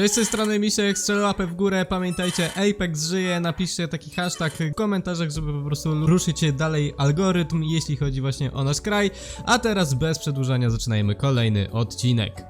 Cześć, z tej strony Misiek, strzel łapę w górę, pamiętajcie, Apex żyje, napiszcie taki hashtag w komentarzach, żeby po prostu ruszyć dalej algorytm, jeśli chodzi właśnie o nasz kraj, a teraz bez przedłużania zaczynajmy kolejny odcinek.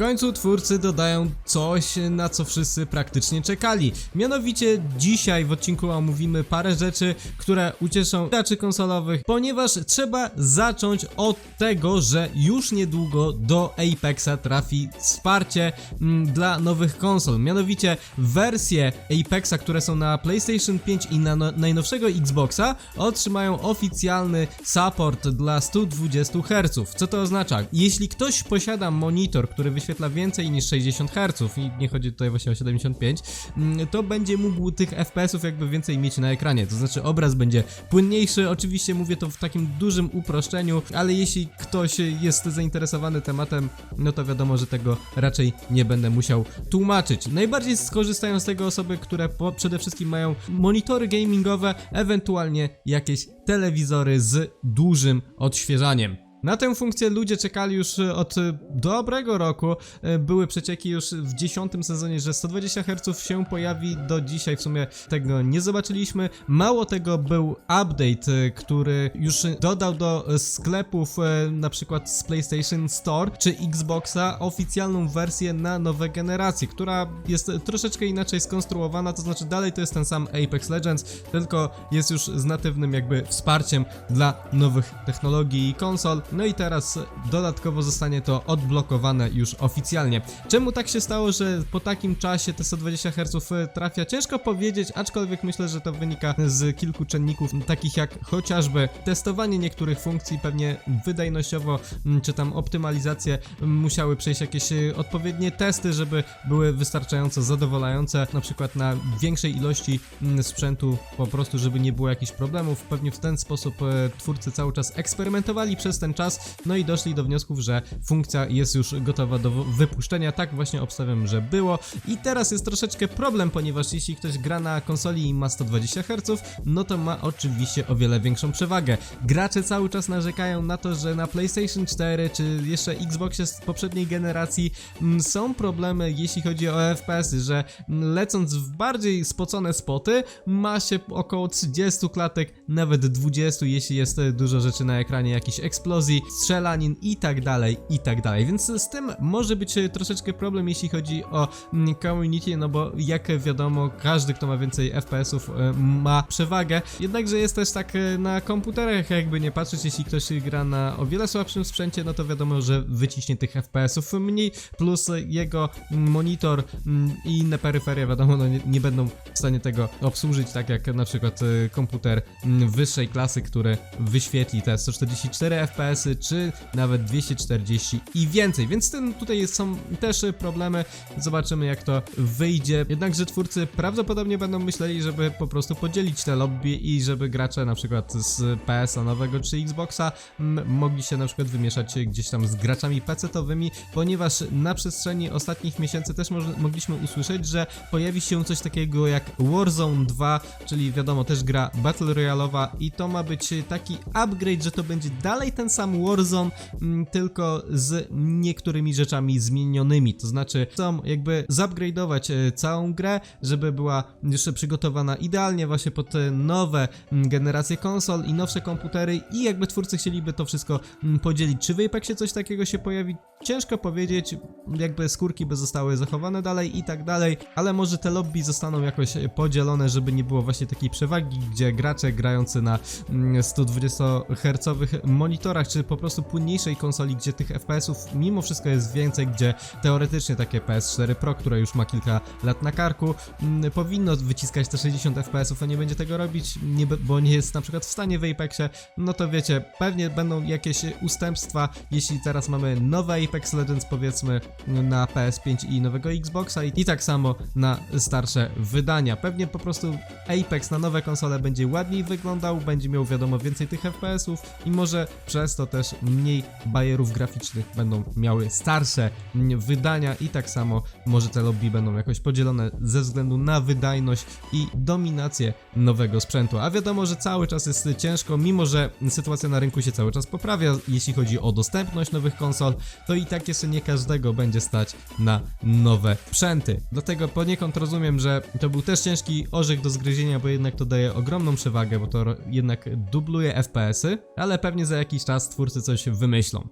Końcu twórcy dodają coś, na co wszyscy praktycznie czekali. Mianowicie dzisiaj w odcinku omówimy parę rzeczy, które ucieszą graczy konsolowych, ponieważ trzeba zacząć od tego, że już niedługo do Apexa trafi wsparcie mm, dla nowych konsol. Mianowicie wersje Apexa, które są na PlayStation 5 i na no, najnowszego Xboxa otrzymają oficjalny support dla 120 Hz. Co to oznacza? Jeśli ktoś posiada monitor, który wyświetla więcej niż 60 Hz i nie chodzi tutaj właśnie o 75, mm, to będzie mógł tych FPS-ów jakby więcej mieć na ekranie. To znaczy obraz będzie płynniejszy. Oczywiście mówię to w takim dużym uproszczeniu, ale jeśli ktoś jest zainteresowany tematem, no to wiadomo, że tego raczej nie będę musiał tłumaczyć. Najbardziej skorzystają z tego osoby, które po, przede wszystkim mają monitory gamingowe, ewentualnie jakieś telewizory z dużym odświeżaniem. Na tę funkcję ludzie czekali już e, od e, dobrego roku. E, Były przecieki już w dziesiątym sezonie, że 120 Hz się pojawi. Do dzisiaj w sumie tego nie zobaczyliśmy. Mało tego był update, który już dodał do sklepów na przykład z PlayStation Store czy Xboxa oficjalną wersję na nowe generacje, która jest troszeczkę inaczej skonstruowana, to znaczy dalej to jest ten sam Apex Legends, tylko jest już z natywnym jakby wsparciem dla nowych technologii i konsol. No i teraz dodatkowo zostanie to odblokowane już oficjalnie. Czemu tak się stało, że po takim czasie te 120 Hz trafia? Ciężko powiedzieć, aczkolwiek myślę, że to wynika z kilku czynników, takich jak chociażby testowanie niektórych funkcji, pewnie wydajnościowo, czy tam optymalizacje musiały przejść jakieś e, odpowiednie testy, żeby były wystarczająco zadowalające, na przykład na większej ilości sprzętu, po prostu, żeby nie było jakichś problemów. Pewnie w ten sposób e, twórcy cały czas eksperymentowali przez ten czas, no i doszli do wniosków, że funkcja jest już gotowa do wypuszczenia. Tak właśnie obstawiam, że było. I teraz jest troszeczkę problem, ponieważ jeśli ktoś gra na konsoli i ma 120 Hz, no to ma oczywiście o wiele większą przewagę. Gracze cały czas narzekają na to, że na PlayStation 4 czy jeszcze Xboxie z poprzedniej generacji mm, są problemy, jeśli chodzi o FPS-y, że mm, lecąc w bardziej spocone spoty, ma się około 30 klatek, nawet 20, jeśli jest e, dużo rzeczy na ekranie, jakichś eksplozji, strzelanin i tak dalej, i tak dalej. Więc z tym może być troszeczkę problem, jeśli chodzi o mm, community, no bo jak wiadomo, każdy, kto ma więcej FPS-ów e, ma przewagę. Jednakże jest też tak e, na komputerach, jakby nie patrzeć, jeśli ktoś gra na o wiele słabszym sprzęcie, no to wiadomo, że wyciśnie tych FPS-ów mniej, plus jego mm, monitor mm, i inne peryferie, wiadomo, no nie, nie będą w stanie tego obsłużyć, tak jak na przykład e, komputer wyższej klasy, który wyświetli te 144 FPS, czy nawet 240 i więcej, więc ten, tutaj są też problemy, zobaczymy jak to wyjdzie, jednakże twórcy prawdopodobnie będą myśleli, żeby po prostu podzielić te lobby i żeby gracze na przykład z PS-a nowego czy Xboxa mm, mogli się na przykład wymieszać gdzieś tam z graczami PC-towymi, ponieważ na przestrzeni ostatnich miesięcy też mogliśmy usłyszeć, że pojawi się coś takiego jak Warzone 2, czyli wiadomo też gra Battle Royale'owa i to ma być taki upgrade, że to będzie dalej ten sam Warzone, mm, tylko z niektórymi rzeczami zmienionymi, to znaczy chcą jakby zupgrade'ować e, całą grę, żeby była jeszcze przygotowana idealnie właśnie pod te nowe mm, generacje konsol i nowsze komputery i jakby twórcy chcieliby to wszystko mm, podzielić. Czy w Apexie coś takiego się pojawi? Ciężko powiedzieć, jakby skórki by zostały zachowane dalej i tak dalej, ale może te lobby zostaną jakoś podzielone, żeby nie było właśnie takiej przewagi, gdzie gracze grający na mm, 120 Hz monitorach, czy po prostu płynniejszej konsoli, gdzie tych FPS-ów mimo wszystko jest więcej, gdzie teoretycznie takie PS4 Pro, które już ma kilka lat na karku, mm, powinno wyciskać te 60 FPS-ów, a nie będzie tego robić, nie, bo nie jest na przykład w stanie w Apexie, no to wiecie, pewnie będą jakieś ustępstwa, jeśli teraz mamy nowe Apex Legends powiedzmy, na PS5 i nowego Xboxa i, i tak samo na starsze wydania. Pewnie po prostu Apex na nowe konsole będzie ładniej wyglądał, będzie miał wiadomo więcej tych FPS-ów i może przez to też mniej bajerów graficznych będą miały starsze wydania i tak samo może te lobby będą jakoś podzielone ze względu na wydajność i dominację nowego sprzętu. A wiadomo, że cały czas jest ciężko, mimo że sytuacja na rynku się cały czas poprawia, jeśli chodzi o dostępność nowych konsol, to i tak jeszcze nie każdego będzie stać na nowe sprzęty. Dlatego poniekąd rozumiem, że to był też ciężki orzech do zgryzienia, bo jednak to daje ogromną przewagę, bo to jednak dubluje FPS-y, ale pewnie za jakiś czas twórcy coś wymyślą.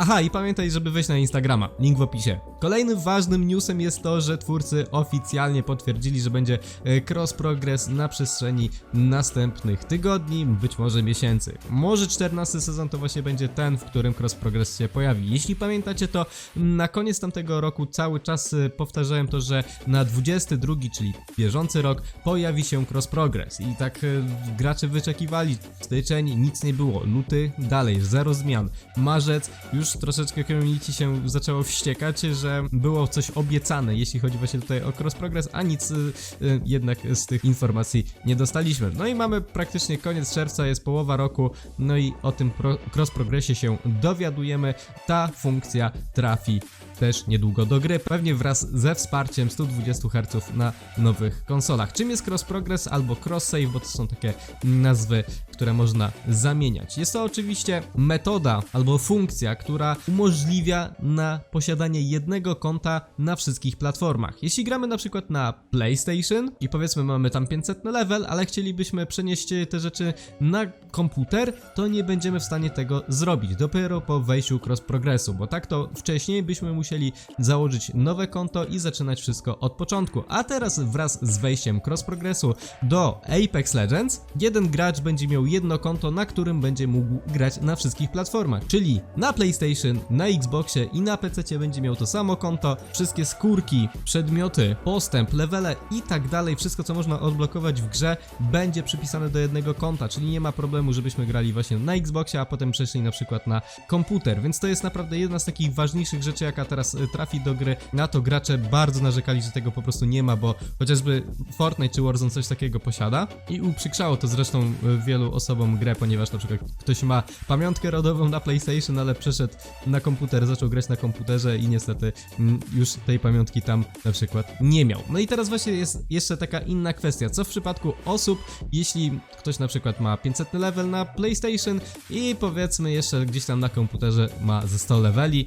Aha, i pamiętaj, żeby wejść na Instagrama, link w opisie. Kolejnym ważnym newsem jest to, że twórcy oficjalnie potwierdzili, że będzie e, cross progress na przestrzeni następnych tygodni, być może miesięcy. Może 14 sezon to właśnie będzie ten, w którym cross progress się pojawi. Jeśli pamiętacie, to na koniec tamtego roku cały czas e, powtarzałem to, że na 22, czyli bieżący rok, pojawi się cross progress. I tak e, gracze wyczekiwali. Styczeń nic nie było, luty dalej, zero zmian. Marzec już troszeczkę community się zaczęło wściekać, że było coś obiecane, jeśli chodzi właśnie tutaj o cross progress, a nic y, y, jednak z tych informacji nie dostaliśmy. No i mamy praktycznie koniec czerwca, jest połowa roku, no i o tym pro, cross progressie się dowiadujemy. Ta funkcja trafi też niedługo do gry, pewnie wraz ze wsparciem 120 Hz na nowych konsolach. Czym jest cross progress albo cross save, bo to są takie nazwy, które można zamieniać. Jest to oczywiście metoda albo funkcja, która umożliwia na posiadanie jednego konta na wszystkich platformach. Jeśli gramy na przykład na PlayStation i powiedzmy mamy tam 500 level, ale chcielibyśmy przenieść te rzeczy na komputer, to nie będziemy w stanie tego zrobić dopiero po wejściu cross progressu, bo tak to wcześniej byśmy musieli założyć nowe konto i zaczynać wszystko od początku. A teraz wraz z wejściem cross progressu do Apex Legends, jeden gracz będzie miał jedno konto, na którym będzie mógł grać na wszystkich platformach, czyli na PlayStation, na Xboxie i na PC będzie miał to samo konto, wszystkie skórki, przedmioty, postęp, levele i tak dalej, wszystko co można odblokować w grze będzie przypisane do jednego konta, czyli nie ma problemu, żebyśmy grali właśnie na Xboxie, a potem przeszli na przykład na komputer, więc to jest naprawdę jedna z takich ważniejszych rzeczy, jaka teraz y, trafi do gry. Na to gracze bardzo narzekali, że tego po prostu nie ma, bo chociażby Fortnite czy Warzone coś takiego posiada. I uprzykrzało to zresztą y, wielu osobom grę, ponieważ na przykład ktoś ma pamiątkę rodową na PlayStation, ale przeszedł na komputer, zaczął grać na komputerze i niestety mm, już tej pamiątki tam na przykład nie miał. No i teraz właśnie jest jeszcze taka inna kwestia, co w przypadku osób, jeśli ktoś na przykład ma 500 level na PlayStation i powiedzmy jeszcze gdzieś tam na komputerze ma ze 100 leveli,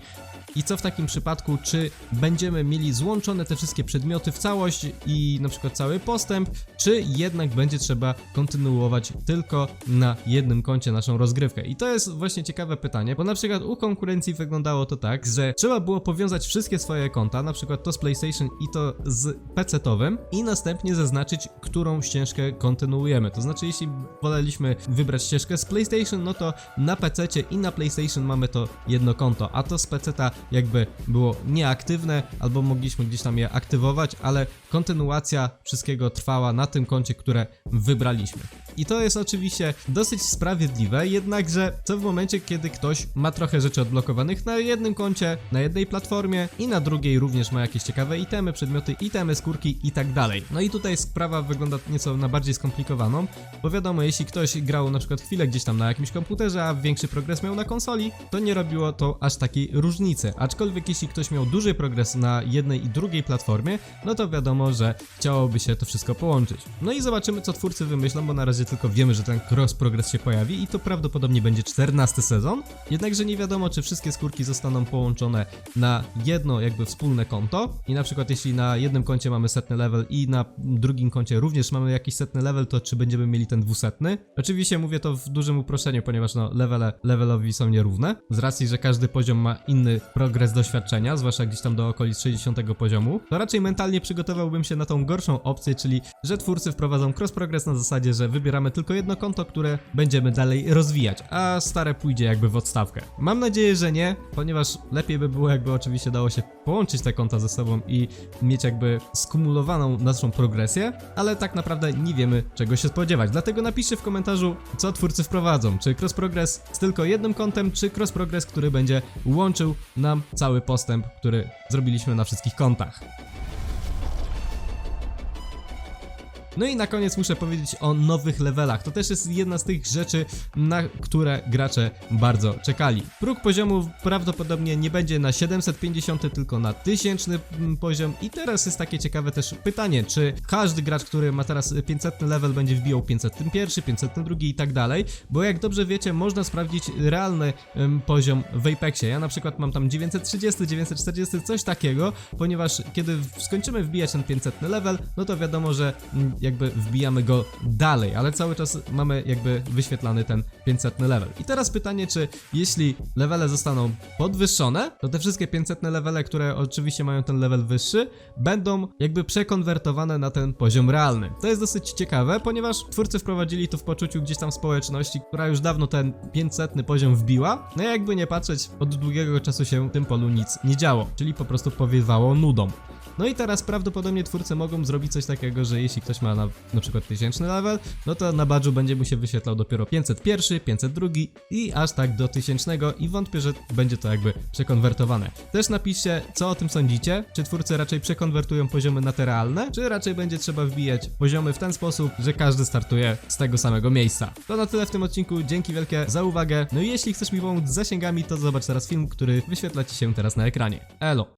i co w takim przypadku, czy będziemy mieli złączone te wszystkie przedmioty w całość i na przykład cały postęp, czy jednak będzie trzeba kontynuować tylko na jednym koncie naszą rozgrywkę? I to jest właśnie ciekawe pytanie, bo na przykład u konkurencji wyglądało to tak, że trzeba było powiązać wszystkie swoje konta, na przykład to z PlayStation i to z PC-towym i następnie zaznaczyć, którą ścieżkę kontynuujemy. To znaczy, jeśli woleliśmy wybrać ścieżkę z PlayStation, no to na PC i na PlayStation mamy to jedno konto, a to z PC-ta jakby było nieaktywne, albo mogliśmy gdzieś tam je aktywować, ale kontynuacja wszystkiego trwała na tym koncie, które wybraliśmy. I to jest oczywiście dosyć sprawiedliwe, jednakże co w momencie, kiedy ktoś ma trochę rzeczy odblokowanych na jednym koncie, na jednej platformie i na drugiej również ma jakieś ciekawe itemy, przedmioty, itemy, skórki i tak dalej. No i tutaj sprawa wygląda nieco na bardziej skomplikowaną, bo wiadomo, jeśli ktoś grał na przykład chwilę gdzieś tam na jakimś komputerze, a większy progres miał na konsoli, to nie robiło to aż takiej różnicy. Aczkolwiek jeśli ktoś miał duży progres na jednej i drugiej platformie, no to wiadomo, że chciałoby się to wszystko połączyć. No i zobaczymy, co twórcy wymyślą, bo na razie tylko wiemy, że ten cross progress się pojawi i to prawdopodobnie będzie 14 sezon. Jednakże nie wiadomo, czy wszystkie skórki zostaną połączone na jedno jakby wspólne konto. I na przykład jeśli na jednym koncie mamy setny level i na drugim koncie również mamy jakiś setny level, to czy będziemy mieli ten dwusetny? Oczywiście mówię to w dużym uproszczeniu, ponieważ no levele levelowi są nierówne. Z racji, że każdy poziom ma inny progres doświadczenia, zwłaszcza gdzieś tam do okolic 60 poziomu, to raczej mentalnie przygotowałbym się na tą gorszą opcję, czyli że twórcy wprowadzą cross progress na zasadzie, że wybiorą pobieramy tylko jedno konto, które będziemy dalej rozwijać, a stare pójdzie jakby w odstawkę. Mam nadzieję, że nie, ponieważ lepiej by było jakby oczywiście dało się połączyć te konta ze sobą i mieć jakby skumulowaną naszą progresję, ale tak naprawdę nie wiemy czego się spodziewać. Dlatego napiszcie w komentarzu, co twórcy wprowadzą. Czy cross progress z tylko jednym kontem, czy cross progress, który będzie łączył nam cały postęp, który zrobiliśmy na wszystkich kontach. No i na koniec muszę powiedzieć o nowych levelach. To też jest jedna z tych rzeczy, na które gracze bardzo czekali. Próg poziomu prawdopodobnie nie będzie na 750, tylko na 1000 mm, poziom. I teraz jest takie ciekawe też pytanie, czy każdy gracz, który ma teraz 500 level będzie wbijał 501, 502 i tak dalej, bo jak dobrze wiecie, można sprawdzić realny poziom w Apexie. Ja na przykład mam tam 930, 940, coś takiego, ponieważ kiedy skończymy wbijać ten 500 level, no to wiadomo, że mm, jakby wbijamy go dalej, ale cały czas mamy jakby wyświetlany ten 500 level. I teraz pytanie, czy jeśli levele zostaną podwyższone, to te wszystkie 500 levele, które oczywiście mają ten level wyższy, będą jakby przekonwertowane na ten poziom realny. To jest dosyć ciekawe, ponieważ twórcy wprowadzili to w poczuciu gdzieś tam społeczności, która już dawno ten 500 poziom wbiła. No i jakby nie patrzeć, od długiego czasu się w tym polu nic nie działo, czyli po prostu powiewało nudą. No i teraz prawdopodobnie twórcy mogą zrobić coś takiego, że jeśli ktoś ma na, na przykład 1000 level, no to na badżu będzie mu się wyświetlał dopiero 501, 502 i aż tak do 1000 i wątpię, że będzie to jakby przekonwertowane. Też napiszcie, co o tym sądzicie, czy twórcy raczej przekonwertują poziomy na te realne, czy raczej będzie trzeba wbijać poziomy w ten sposób, że każdy startuje z tego samego miejsca. To na tyle w tym odcinku, dzięki wielkie za uwagę, no i jeśli chcesz mi pomóc z zasięgami, to zobacz teraz film, który wyświetla Ci się teraz na ekranie. Elo!